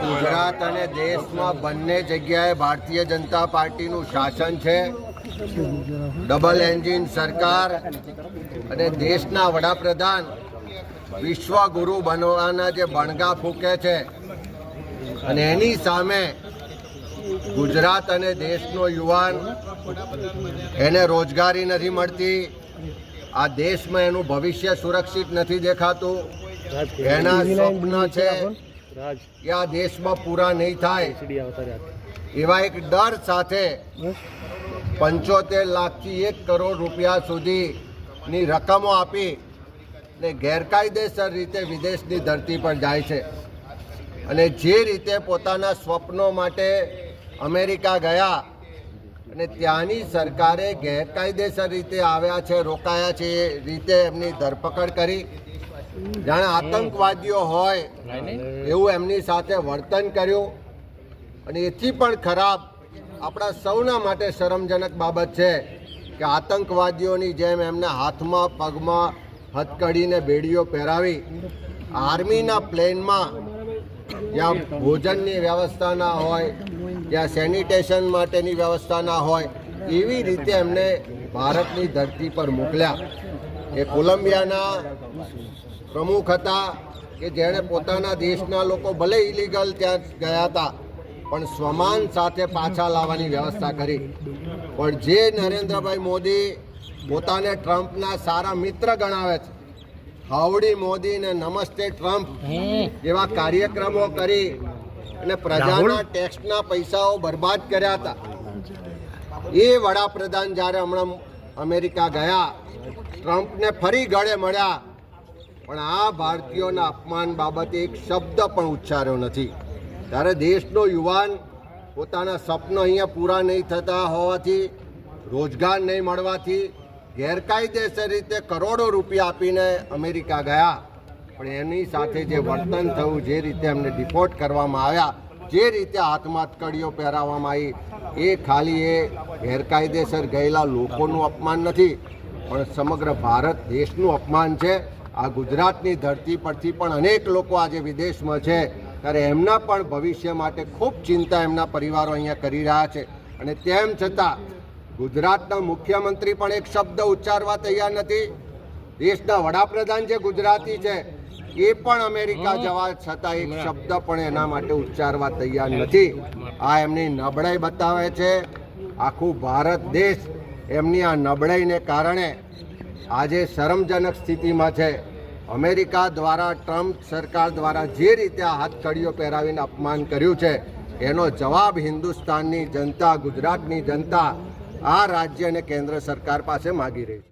ગુજરાત અને દેશમાં બંને જગ્યાએ ભારતીય જનતા પાર્ટીનું શાસન છે. ડબલ એન્જિન સરકાર અને દેશના વડાપ્રધાન વિશ્વગુરુ બનવાના જે બણગા ફૂંકે છે અને એની સામે ગુજરાત અને દેશનો યુવાન એને રોજગારી નથી મળતી. આ દેશમાં એનું ભવિષ્ય સુરક્ષિત નથી દેખાતું. એના સ્વપ્ન છે કે આ દેશમાં પૂરા નહીં થાય. એવા એક ડર સાથે પંચોતેર લાખથી એક કરોડ રૂપિયા સુધીની રકમો આપી ને ગેરકાયદેસર રીતે વિદેશની ધરતી પર જાય છે. અને જે રીતે પોતાના સ્વપ્નો માટે અમેરિકા ગયા અને ત્યાંની સરકારે ગેરકાયદેસર રીતે આવ્યા છે, રોકાયા છે, એ રીતે એમની ધરપકડ કરી. જાણે આતંકવાદીઓ હોય, એવું એમની સાથે વર્તન કર્યું. અને એથી પણ ખરાબ આપણા સૌના માટે શરમજનક બાબત છે કે આતંકવાદીઓની જેમ એમના હાથમાં, પગમાં, હથકડીને બેડીઓ પહેરાવી. આર્મીના પ્લેનમાં જ્યાં ભોજનની વ્યવસ્થા ના હોય, જ્યાં સેનિટેશન માટેની વ્યવસ્થા ના હોય, એવી રીતે એમને ભારતની ધરતી પર મોકલ્યા. એ કોલંબિયાના પ્રમુખ હતા કે જેણે પોતાના દેશના લોકો ભલે ઇલીગલ ત્યાં ગયા હતા, પણ સ્વમાન સાથે પાછા લાવવાની વ્યવસ્થા કરી. પણ જે નરેન્દ્રભાઈ મોદી પોતાને ટ્રમ્પના સારા મિત્ર ગણાવે છે હાવડી મોદી ને નમસ્તે ટ્રમ્પ જેવા કાર્યક્રમો કરી અને પ્રજાના ટેક્સના પૈસાઓ બરબાદ કર્યા હતા. એ વડાપ્રધાન જ્યારે હમણાં અમેરિકા ગયા ટ્રમ્પને ફરી ગળે મળ્યા. પણ આ ભારતીયોના અપમાન બાબતે એક શબ્દ પણ ઉચ્ચાર્યો નથી. ત્યારે દેશનો યુવાન પોતાના સપનો અહીંયા પૂરા નહીં થતા હોવાથી રોજગાર નહીં મળવાથી ગેરકાયદેસર રીતે કરોડો રૂપિયા આપીને અમેરિકા ગયા. પણ એની સાથે જે વર્તન થયું, જે રીતે એમને ડિપોર્ટ કરવામાં આવ્યા, જે રીતે હાથમાં હથકડીઓ પહેરાવવામાં આવી, એ ખાલી એ ગેરકાયદેસર ગયેલા લોકોનું અપમાન નથી, પણ સમગ્ર ભારત દેશનું અપમાન છે. આ ગુજરાતની ધરતી પરથી પણ અનેક લોકો આજે વિદેશમાં છે. ત્યારે એમના પણ ભવિષ્ય માટે ખૂબ ચિંતા એમના પરિવારો અહીંયા કરી રહ્યા છે. અને તેમ છતાં ગુજરાતના મુખ્યમંત્રી પણ એક શબ્દ ઉચ્ચારવા તૈયાર નથી. દેશના વડાપ્રધાન જે ગુજરાતી છે એ પણ અમેરિકા જવા છતાં એક શબ્દ પણ એના માટે ઉચ્ચારવા તૈયાર નથી. આ એમની નબળાઈ બતાવે છે. આખું ભારત દેશ એમની આ નબળાઈને કારણે આજે શરમજનક સ્થિતિમાં છે. અમેરિકા દ્વારા ટ્રમ્પ સરકાર દ્વારા જે રીતે આ હાથકડીઓ પહેરાવીને અપમાન કર્યું છે એનો જવાબ હિન્દુસ્તાનની જનતા ગુજરાતની જનતા આ રાજ્ય અને કેન્દ્ર સરકાર પાસે માગી રહી છે.